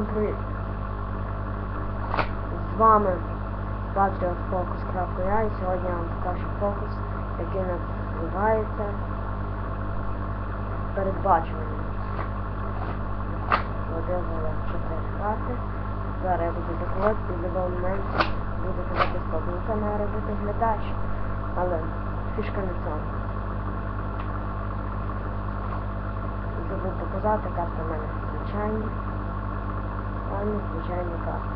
Привіт! З вами PatriotFocus.ua і сьогодні я вам покажу фокус, який називається передбачування. Було 4 карти. Зараз я буду заходити в будь-якому моменті буду казати це має робити глядач, але фішка не цьому. Забув показати, карта в мене звичайні. Звичайні карти.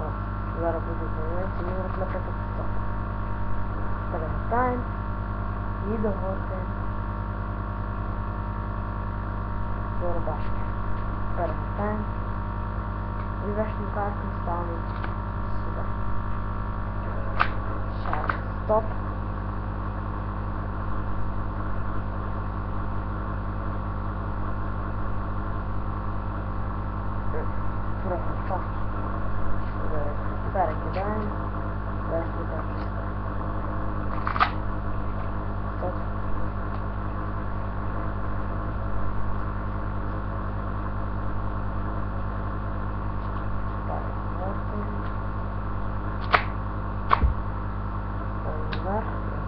О, зараз буде змінитися номер для протоколу. Перегортаємо і догортаємо до рубашки. Перегортаємо і верхню карту ставимо сюди. Ще раз. Стоп. Прогортав. Перекидаємо. Верхню карту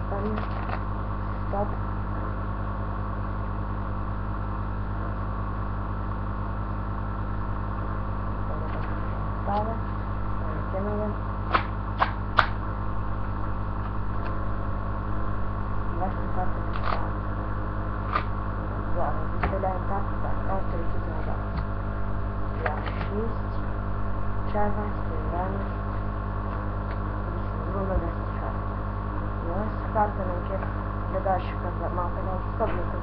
ставимо. Стоп. Baba, Canada, Western part of the town. Wow, wysiadają tak, tak, o to idzie znowu. Ja, liść, trawa, spierwamy, druga na strzał. No, z czwartym, jak jest, dodasz, że małpę, no, sobie to